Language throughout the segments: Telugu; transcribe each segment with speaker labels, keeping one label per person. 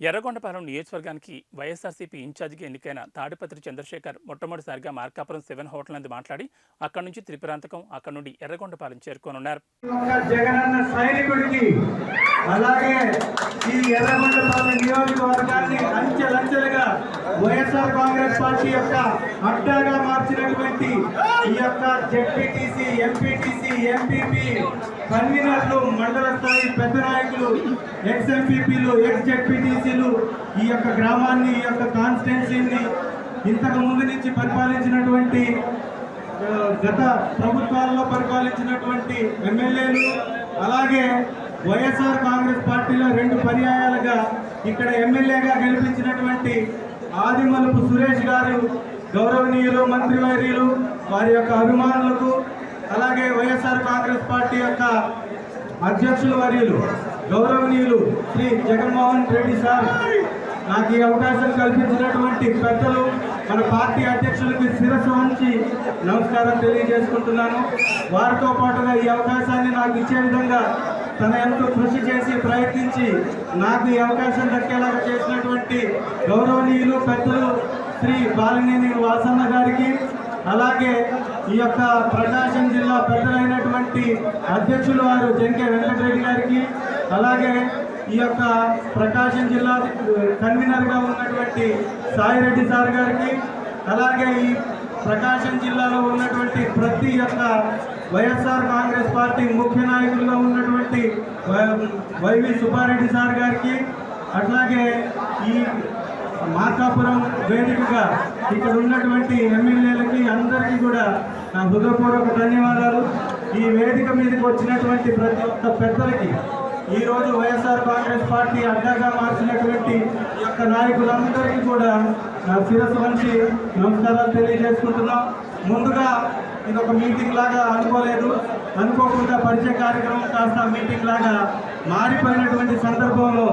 Speaker 1: ఎర్రగొండపాలెం నియోజకవర్గానికి వైఎస్ఆర్సీపీ ఇన్ఛార్జిగా ఎన్నికైన తాడిపత్రి చంద్రశేఖర్ మొట్టమొదటిసారిగా మార్కాపురం సెవెన్ హోటల్ నందు మాట్లాడి అక్కడి నుంచి త్రిపురాంతకం అక్కడి నుండి ఎర్రగొండపాలెం చేరుకోనున్నారు.
Speaker 2: జగనన్న సైనికుడికి అలాగే ఈ ఎర్రగొండపాలెం నియోజకవర్గాన్ని వైఎస్ఆర్ కాంగ్రెస్ పార్టీ యొక్క అడ్డాగా మార్చినటువంటి ఈ యొక్క జెడ్పీటీసీ ఎంపీటీసీ ఎంపీపీ కన్వీనర్లు మండల స్థాయి పెద్ద నాయకులు ఎక్స్ ఎంపీపీలు ఎక్స్ జెడ్పీటీసీలు ఈ యొక్క గ్రామాన్ని ఈ యొక్క కాన్స్టిట్యున్సీని ఇంతకు ముందు నుంచి పరిపాలించినటువంటి గత ప్రభుత్వాల్లో పరిపాలించినటువంటి ఎమ్మెల్యేలు అలాగే వైఎస్ఆర్ కాంగ్రెస్ పార్టీలో రెండు పర్యాయాలుగా ఇక్కడ ఎమ్మెల్యేగా గెలిపించినటువంటి ఆదిమలుపు సురేష్ గారు గౌరవనీయులు మంత్రివర్యులు వారి యొక్క అభిమానులకు అలాగే వైఎస్ఆర్ కాంగ్రెస్ పార్టీ యొక్క అధ్యక్షులు వర్యులు గౌరవనీయులు శ్రీ జగన్మోహన్ రెడ్డి సార్. నాకు ఈ అవకాశం కల్పించినటువంటి పెద్దలు మన పార్టీ అధ్యక్షులకి శిరస్సు వంచి నమస్కారం తెలియజేసుకుంటున్నాను. వారితో పాటుగా ఈ అవకాశాన్ని నాకు ఇచ్చే విధంగా తన ఎంతో కృషి చేసి ప్రయత్నించి నాకు ఈ అవకాశం దక్కేలాగా చేసినటువంటి గౌరవనీయులు పెద్దలు శ్రీ బాలినేని వాసన్న గారికి అలాగే ఈ యొక్క ప్రకాశం జిల్లా పెద్దలైనటువంటి అధ్యక్షులు వారు జంకే వెంకటరెడ్డి గారికి అలాగే ఈ యొక్క ప్రకాశం జిల్లా కన్వీనర్గా ఉన్నటువంటి సాయిరెడ్డి సార్ గారికి అలాగే ఈ ప్రకాశం జిల్లాలో ఉన్నటువంటి ప్రతి యొక్క వైఎస్ఆర్ కాంగ్రెస్ పార్టీ ముఖ్య నాయకులుగా ఉన్నటువంటి వై- వైవి సుబ్బారెడ్డి సార్ గారికి అట్లాగే ఈ మార్కాపురం వేదికగా ఇక్కడ ఉన్నటువంటి ఎమ్మెల్యేలకి అందరికీ కూడా నా హృదయపూర్వక ధన్యవాదాలు. ఈ వేదిక మీదకి వచ్చినటువంటి ప్రతి ఒక్క పెద్దలకి ఈరోజు వైఎస్ఆర్ కాంగ్రెస్ పార్టీ అడ్డాగా మార్చినటువంటి ఈ యొక్క నాయకులందరికీ కూడా నా శిరస్సు వంచి నమస్కారాలు తెలియజేసుకుంటున్నాం. ముందుగా ఇది ఒక మీటింగ్ లాగా అనుకోలేదు. అనుకోకుండా పరిచయ కార్యక్రమం కాస్త మీటింగ్ లాగా మారిపోయినటువంటి సందర్భంలో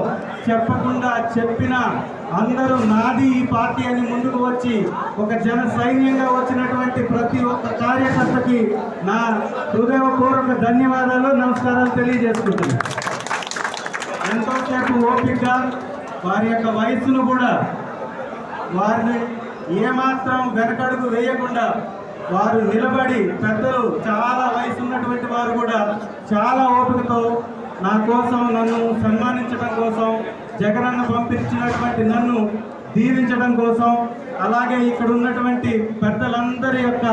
Speaker 2: చెప్పకుండా చెప్పిన అందరూ నాది ఈ పార్టీ అని ముందుకు వచ్చి ఒక జన సైన్యంగా వచ్చినటువంటి ప్రతి ఒక్క కార్యకర్తకి నా హృదయపూర్వక ధన్యవాదాలు నమస్కారాలు తెలియజేసుకుంటున్నాను. ఎంతోసేపు ఓపికగా వారి యొక్క వయస్సును కూడా వారిని ఏమాత్రం వెనకడుగు వేయకుండా వారు నిలబడి పెద్దలు చాలా వయసు ఉన్నటువంటి వారు కూడా చాలా ఓపికతో నా కోసం నన్ను సన్మానించడం కోసం జగనన్న పంపించినటువంటి నన్ను దీవించడం కోసం అలాగే ఇక్కడ ఉన్నటువంటి పెద్దలందరి యొక్క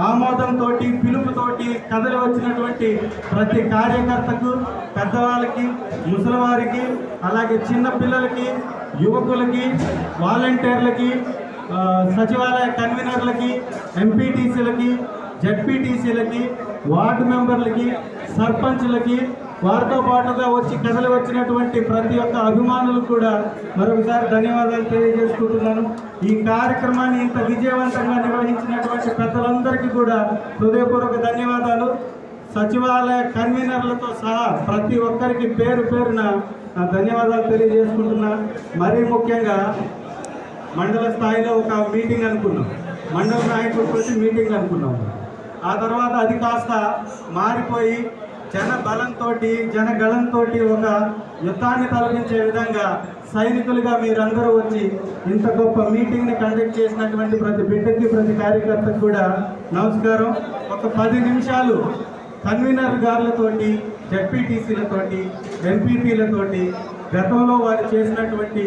Speaker 2: ఆమోదంతో పిలుపుతోటి కథలు వచ్చినటువంటి ప్రతి కార్యకర్తకు పెద్దవాళ్ళకి ముసలివారికి అలాగే చిన్న పిల్లలకి యువకులకి వాలంటీర్లకి సచివాలయ కన్వీనర్లకి ఎంపీటీసీలకి జడ్పీటీసీలకి వార్డు మెంబర్లకి సర్పంచ్లకి వారితో పాటుగా వచ్చి కథలు వచ్చినటువంటి ప్రతి ఒక్క అభిమానులకు కూడా మరొకసారి ధన్యవాదాలు తెలియజేసుకుంటున్నాను. ఈ కార్యక్రమాన్ని ఇంత విజయవంతంగా నిర్వహించినటువంటి పెద్దలందరికీ కూడా హృదయపూర్వక ధన్యవాదాలు. సచివాలయ కన్వీనర్లతో సహా ప్రతి ఒక్కరికి పేరు పేరున ధన్యవాదాలు తెలియజేసుకుంటున్నా. మరీ ముఖ్యంగా మండల స్థాయిలో ఒక మీటింగ్ అనుకున్నాం. మండల నాయకుడితో మీటింగ్ అనుకున్నాం. ఆ తర్వాత అది కాస్త మారిపోయి జన బలంతో జన గళంతో ఒక యుద్ధాన్ని తలపించే విధంగా సైనికులుగా మీరందరూ వచ్చి ఇంత గొప్ప మీటింగ్ని కండక్ట్ చేసినటువంటి ప్రతి బిడ్డకి ప్రతి కార్యకర్తకు కూడా నమస్కారం. ఒక పది నిమిషాలు కన్వీనర్ గారులతోటి జడ్పీటీసీలతోటి ఎంపీపీలతోటి గతంలో వారు చేసినటువంటి